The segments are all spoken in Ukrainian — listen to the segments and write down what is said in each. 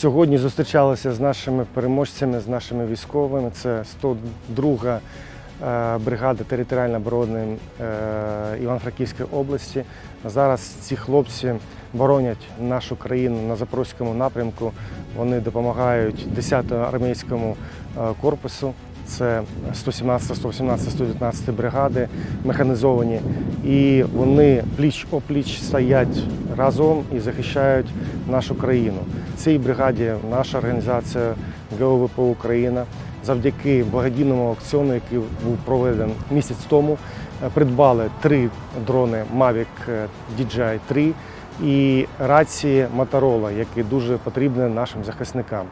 Сьогодні зустрічалися з нашими переможцями, з нашими військовими. Це 102 е, бригада територіальної оборони е, Івано-Франківської області. Зараз ці хлопці боронять нашу країну на Запорізькому напрямку. Вони допомагають 10-му армійському е, корпусу. Це 117, 118, 119 бригади механізовані, і вони пліч опліч стоять разом і захищають нашу країну. Цій бригаді наша організація ГОВП Україна завдяки благодійному аукціону, який був проведений місяць тому, е, придбали три дрони Mavic е, DJI 3 і рації Motorola, які дуже потрібні нашим захисникам.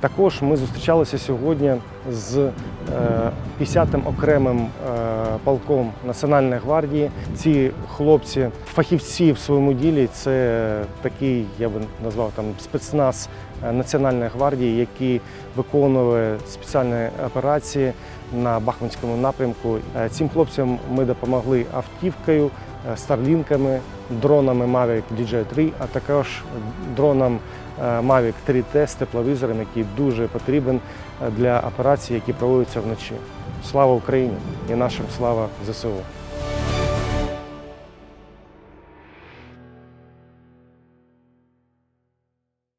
Також ми зустрічалися сьогодні з е, 50-м окремим е, полком Національної гвардії. Ці хлопці, фахівці в своєму ділі, це такий, я би назвав там спецназ е, Національної гвардії, який виконує спеціальні операції на Бахмутському напрямку. Е, Цим хлопцям ми допомогли автівкою, е, старлінками, дронами Mavic DJI 3, а також дроном е, Mavic 3T з тепловізором, який дуже потрібен е, для операцій, які проводяться вночі. Слава Україні і нашим слава ЗСУ!